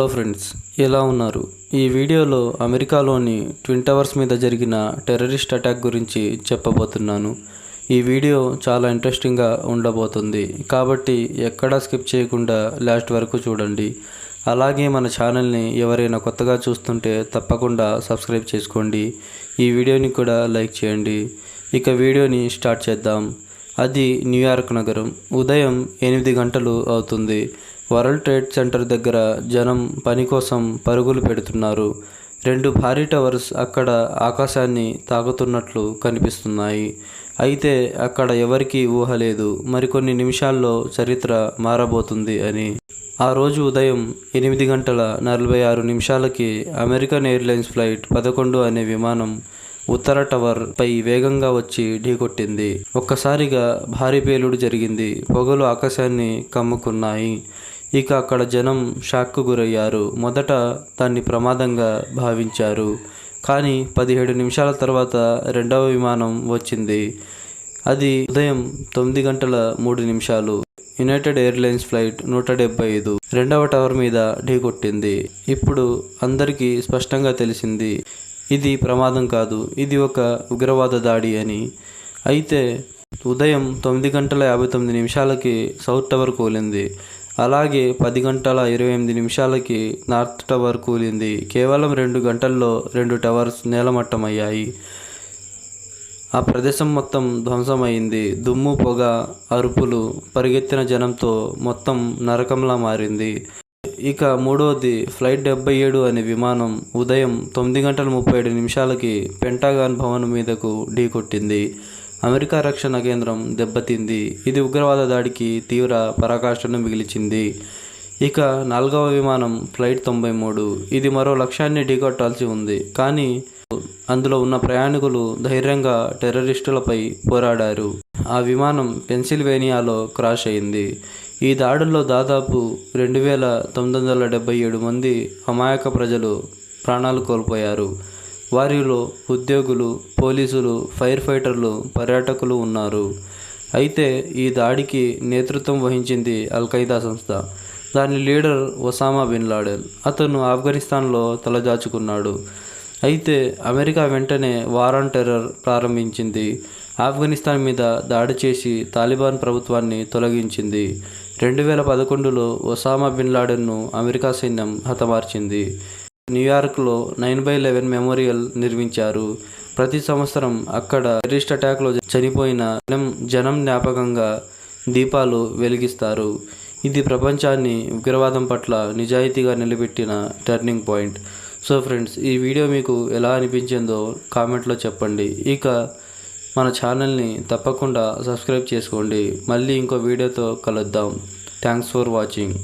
Hello friends ఎలా ఉన్నారు? ఈ వీడియోలో అమెరికాలోని ట్విన్ టవర్స్ మీద జరిగిన టెర్రరిస్ట్ అటాక్ గురించి చెప్పబోతున్నాను. ఈ వీడియో చాలా ఇంట్రెస్టింగ్గా ఉండబోతుంది. కాబట్టి ఎక్కడా స్కిప్ చేయకుండా లాస్ట్ వరకు చూడండి. అలాగే మన ఛానల్ని ఎవరైనా కొత్తగా చూస్తుంటే తప్పకుండా సబ్స్క్రైబ్ చేసుకోండి. ఈ వీడియోని కూడా లైక్ చేయండి. ఇక వీడియోని స్టార్ట్ చేద్దాం. అది న్యూయార్క్ నగరం. ఉదయం ఎనిమిది గంటలు అవుతుంది. వరల్డ్ ట్రేడ్ సెంటర్ దగ్గర జనం పని కోసం పరుగులు పెడుతున్నారు. రెండు భారీ టవర్స్ అక్కడ ఆకాశాన్ని తాకుతున్నట్లు కనిపిస్తున్నాయి. అయితే అక్కడ ఎవరికీ ఊహ లేదు. మరికొన్ని నిమిషాల్లో చరిత్ర మారబోతుంది అని. ఆ రోజు ఉదయం ఎనిమిది గంటల నలభై ఆరు నిమిషాలకి అమెరికన్ ఎయిర్లైన్స్ ఫ్లైట్ పదకొండు అనే విమానం ఉత్తర టవర్ పై వేగంగా వచ్చి ఢీకొట్టింది. ఒక్కసారిగా భారీ పేలుడు జరిగింది. పొగలు ఆకాశాన్ని కమ్ముకున్నాయి. ఇక అక్కడ జనం షాక్కు గురయ్యారు. మొదట దాన్ని ప్రమాదంగా భావించారు. కానీ పదిహేడు నిమిషాల తర్వాత రెండవ విమానం వచ్చింది. అది ఉదయం తొమ్మిది గంటల మూడు నిమిషాలు. యునైటెడ్ ఎయిర్లైన్స్ ఫ్లైట్ నూట డెబ్బై ఐదు రెండవ టవర్ మీద ఢీకొట్టింది ఇప్పుడు అందరికీ స్పష్టంగా తెలిసింది ఇది ప్రమాదం కాదు ఇది ఒక ఉగ్రవాద దాడి అని. అయితే ఉదయం తొమ్మిది గంటల యాభై తొమ్మిది నిమిషాలకి సౌత్ టవర్ కూలింది. అలాగే పది గంటల ఇరవై ఎనిమిది నిమిషాలకి నార్త్ టవర్ కూలింది. కేవలం రెండు గంటల్లో రెండు టవర్స్ నేలమట్టమయ్యాయి. ఆ ప్రదేశం మొత్తం ధ్వంసమైంది. దుమ్ము పొగ అరుపులు పరిగెత్తిన జనంతో మొత్తం నరకంలా మారింది. ఇక మూడవది ఫ్లైట్ డెబ్బై ఏడు అనే విమానం ఉదయం తొమ్మిది గంటల ముప్పై ఏడు నిమిషాలకి పెంటాగాన్ భవనం మీదకు ఢీకొట్టింది. అమెరికా రక్షణ కేంద్రం దెబ్బతింది. ఇది ఉగ్రవాద దాడికి తీవ్ర పరాకాష్ఠను మిగిల్చింది. ఇక నాలుగవ విమానం ఫ్లైట్ తొంభై మూడు. ఇది మరో లక్ష్యాన్ని ఢీకొట్టాల్సి ఉంది. కానీ అందులో ఉన్న ప్రయాణికులు ధైర్యంగా టెర్రరిస్టులపై పోరాడారు. ఆ విమానం పెన్సిల్వేనియాలో క్రాష్ అయింది. ఈ దాడుల్లో దాదాపు రెండు వేల తొమ్మిది వందల డెబ్బై ఏడు మంది అమాయక ప్రజలు ప్రాణాలు కోల్పోయారు. వారిలో ఉద్యోగులు పోలీసులు ఫైర్ ఫైటర్లు పర్యాటకులు ఉన్నారు. అయితే ఈ దాడికి నేతృత్వం వహించింది అల్ఖైదా సంస్థ. దాని లీడర్ ఒసామా బిన్ లాడెన్. అతను ఆఫ్ఘనిస్తాన్లో తలదాచుకున్నాడు. అయితే అమెరికా వెంటనే వార్ ఆన్ టెర్రర్ ప్రారంభించింది. ఆఫ్ఘనిస్తాన్ మీద దాడి చేసి తాలిబాన్ ప్రభుత్వాన్ని తొలగించింది. రెండు వేల పదకొండులో ఒసామా బిన్ లాడెన్ను అమెరికా సైన్యం హతమార్చింది. న్యూయార్క్లో నైన్ బై లెవెన్ మెమోరియల్ నిర్మించారు. ప్రతి సంవత్సరం అక్కడ టెర్రరిస్ట్ అటాక్లో చనిపోయిన జనం జనం జ్ఞాపకంగా దీపాలు వెలిగిస్తారు. ఇది ప్రపంచాన్ని ఉగ్రవాదం పట్ల నిజాయితీగా నిలబెట్టిన టర్నింగ్ పాయింట్. సో ఫ్రెండ్స్ ఈ వీడియో మీకు ఎలా అనిపించిందో కామెంట్లో చెప్పండి. ఇక మన ఛానల్ని తప్పకుండా సబ్స్క్రైబ్ చేసుకోండి. మళ్ళీ ఇంకో వీడియోతో కలుద్దాం. Thanks for watching.